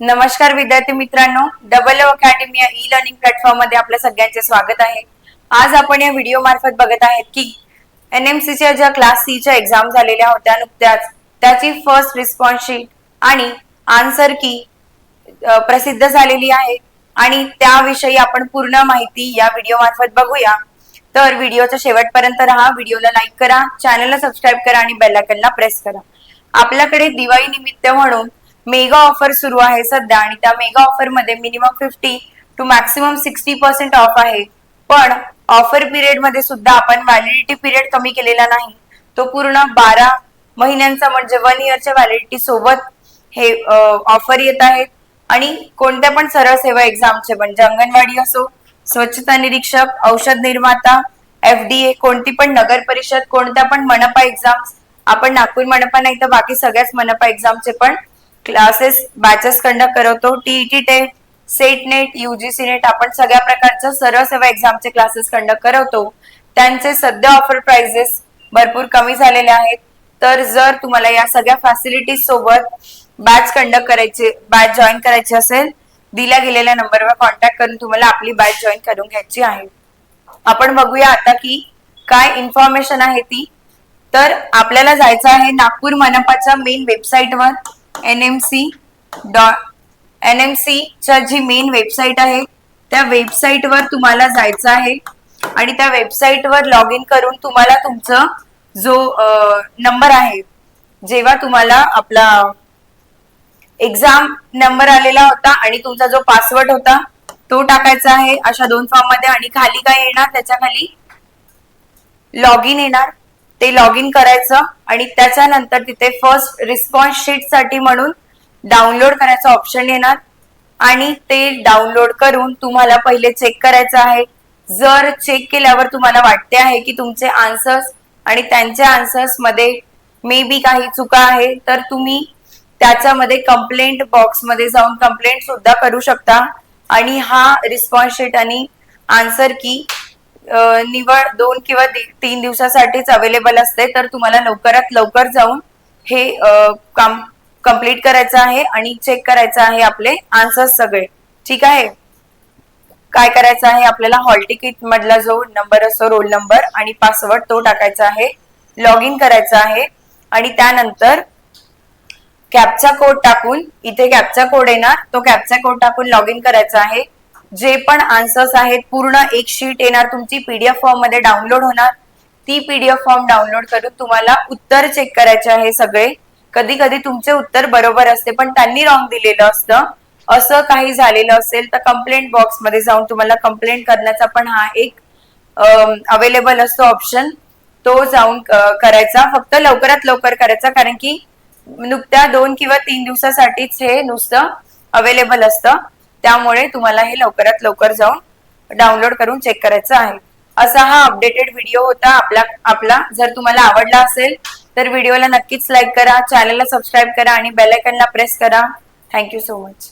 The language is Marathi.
नमस्कार विद्यार्थी मित्रांनो. डबल अकॅडमी या ई लर्निंग प्लॅटफॉर्ममध्ये आपल्या सगळ्यांचे स्वागत आहे. आज आपण या व्हिडिओ मार्फत बघत आहेत की एनएमसीच्या ज्या क्लास सी च्या एक्झाम झालेल्या होत्या नुकत्याच त्याची फर्स्ट रिस्पॉन्स शीट आणि आन्सर की प्रसिद्ध झालेली आहे. आणि त्याविषयी आपण पूर्ण माहिती या व्हिडिओ मार्फत बघूया. तर व्हिडिओच्या शेवटपर्यंत राहा व्हिडिओला लाईक करा चॅनलला सबस्क्राईब करा आणि बेल आयकनला प्रेस करा. आपल्याकडे दिवाळी निमित्त म्हणून मेगा ऑफर सुरू आहे सध्या आणि त्या मेगा ऑफरमध्ये minimum fifty to maximum sixty percent off आहे. पण ऑफर पिरियडमध्ये सुद्धा आपण व्हॅलिडिटी पिरियड कमी केलेला नाही. तो पूर्ण बारा महिन्यांचा म्हणजे वन इयरच्या व्हॅलिडिटी सोबत हे ऑफर येत आहेत. आणि कोणत्या पण सरळ सेवा एक्झामचे म्हणजे अंगणवाडी असो स्वच्छता निरीक्षक औषध निर्माता एफडीए कोणती पण नगर परिषद कोणत्या पण मनपा एक्झाम्स आपण नागपूर मनपा नाही तर बाकी सगळ्याच मनपा एक्झामचे पण classes batches conduct करवतो. TET TAIT SET NET UGC NET आपण सगळ्या प्रकारच्या सरळ सेवा एक्झामचे क्लासेस कंडक्ट करवतो. त्यांचे सध्या ऑफर प्राइजेस भरपूर कमी झालेले आहेत. तर जर तुम्हाला या सगळ्या फॅसिलिटीज सोबत बॅच कंडक्ट करायचे बॅच जॉईन करायची असेल दिल्या गेलेल्या नंबरवर कॉन्टॅक्ट करून तुम्हाला आपली बॅच जॉईन करून घ्यायची आहे. आपण बघूया आता की काय इन्फॉर्मेशन आहे ती. तर आपल्याला जायचं आहे नागपूर मनपाच्या मेन वेबसाईटवर N M C dot N M च्या जी मेन वेबसाईट आहे त्या वेबसाईटवर तुम्हाला जायचं आहे. आणि त्या वेबसाईटवर लॉग इन करून तुम्हाला तुमचं जो नंबर आहे जेव्हा तुम्हाला आपला एक्झाम नंबर आलेला होता आणि तुमचा जो पासवर्ड होता तो टाकायचा आहे. अशा दोन फॉर्ममध्ये आणि खाली काय येणार त्याच्याखाली लॉग इन येणार. ते लॉग इन करायचं आणि त्याच्यानंतर तिथे फर्स्ट रिस्पॉन्स शीटसाठी म्हणून डाउनलोड करायचं ऑप्शन येणार. आणि ते डाउनलोड करून तुम्हाला पहिले चेक करायचं आहे. जर चेक केल्यावर तुम्हाला वाटते आहे की तुमचे आन्सर्स आणि त्यांच्या आन्सर्समध्ये मे बी काही चुका आहे तर तुम्ही त्याच्यामध्ये कंप्लेंट बॉक्समध्ये जाऊन कंप्लेंट सुद्धा करू शकता. आणि हा रिस्पॉन्स शीट आणि आन्सर की निवळ निवड दोन किंवा तीन दिवसासाठीच अवेलेबल असते तर तुम्हाला लवकरात लवकर जाऊन हे काम कंप्लीट करायचं आहे आणि चेक करायचं आहे आपले आन्सर्स सगळे. ठीक आहे? काय करायचं आहे? आपल्याला हॉल तिकीट मधला जो नंबर असतो रोल नंबर आणि पासवर्ड तो टाकायचा आहे. लॉग इन करायचा आहे. आणि त्यानंतर कॅपचा कोड टाकून इथे कॅपचा कोड येणार तो कॅपचा कोड टाकून लॉग इन करायचा आहे. जे पण आन्सर्स आहेत पूर्ण एक शीट येणार तुमची पीडीएफ फॉर्ममध्ये डाउनलोड होणार. ती पीडीएफ फॉर्म डाउनलोड करून तुम्हाला उत्तर चेक करायचे आहे सगळे. कधी कधी तुमचे उत्तर बरोबर असते पण त्यांनी रॉंग दिलेलं असतं. असं काही झालेलं असेल तर कंप्लेंट बॉक्समध्ये जाऊन तुम्हाला कंप्लेंट करण्याचा पण हा एक अवेलेबल असतो ऑप्शन तो जाऊन करायचा. फक्त लवकरात लवकर करायचा कारण की नुकत्या दोन किंवा तीन दिवसासाठीच हे नुसतं अवेलेबल असतं. त्यामुळे तुम्हाला हे लवकरात लवकर जाऊन डाउनलोड करून चेक करायचं आहे. असा हा अपडेटेड व्हिडिओ होता आपला आपला. जर तुम्हाला आवडला असेल तर व्हिडिओला नक्कीच लाईक करा चॅनलला सबस्क्राईब करा आणि बेल आयकनला प्रेस करा. Thank you so much